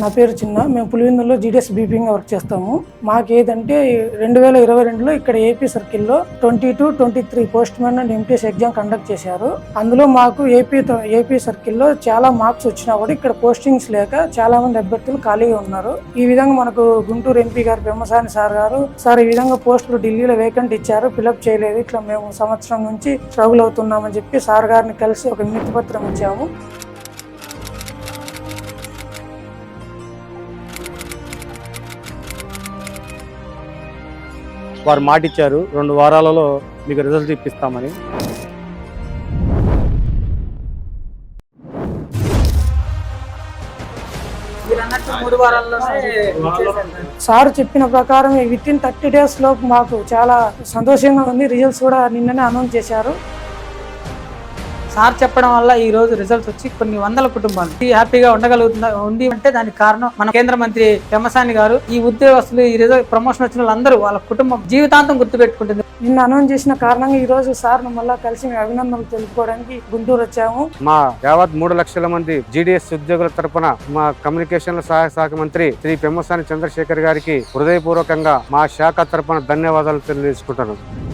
నా పేరు చిన్న. మేము పులివెందులో జీడిఎస్ బీపింగ్ వర్క్ చేస్తాము మాకు ఏదంటే రెండు వేల ఇరవై రెండులో ఇక్కడ ఏపీ సర్కిల్లో twenty two twenty three postman and MTS exam conduct చేశారు. అందులో మాకు ఏపీ ఏపీ సర్కిల్లో చాలా మార్క్స్ వచ్చినా కూడా ఇక్కడ పోస్టింగ్స్ లేక చాలా మంది అభ్యర్థులు ఖాళీగా ఉన్నారు. ఈ విధంగా మనకు గుంటూరు ఎంపీ గారు పెమ్మసాని సార్ గారు సార్ ఈ విధంగా పోస్టులు ఢిల్లీలో వేకెంట్ ఇచ్చారు. ఫిలప్ చేయలేదు. ఇట్లా మేము సంవత్సరం నుంచి స్ట్రగుల్ అవుతున్నామని చెప్పి సార్ గారిని కలిసి ఒక వినతి పత్రం ఇచ్చాము. వారు మాట ఇచ్చారు రెండు వారాలలో మీకు రిజల్ట్ ఇప్పిస్తామని. సార్ చెప్పిన ప్రకారం విత్ ఇన్ థర్టీ డేస్ లోపు మాకు చాలా సంతోషంగా ఉంది. రిజల్ట్స్ కూడా నిన్ననే అనౌన్స్ చేశారు. సార్ చెప్పడం వల్ల ఈ రోజు రిజల్ట్స్ వచ్చి కొన్ని వందల కుటుంబాలు. హ్యాపీగా ఉండగలుగుతుందా ఉంది అంటే దానికి కారణం మన కేంద్ర మంత్రి పెమ్మసాని గారు. ఈ ఉద్యోగస్తులు ఈ రిజల్ట్ ప్రమోషన్ వచ్చిన వాళ్ళందరూ వాళ్ళ కుటుంబం జీవితాంతం గుర్తుపెట్టుకుంటుంది. నిన్న అనౌన్స్ చేసిన కారణంగా ఈ రోజు సార్ మళ్ళీ కలిసి మేము అభినందనలు తెలుపుకోవడానికి గుంటూరు వచ్చాము. మా యావత్ మూడు లక్షల మంది జీడీఎస్ ఉద్యోగుల తరపున మా కమ్యూనికేషన్ల సహాయ శాఖ మంత్రి శ్రీ పెమ్మసాని చంద్రశేఖర్ గారికి హృదయపూర్వకంగా మా శాఖ తరపున ధన్యవాదాలు తెలియజేసుకుంటున్నాను.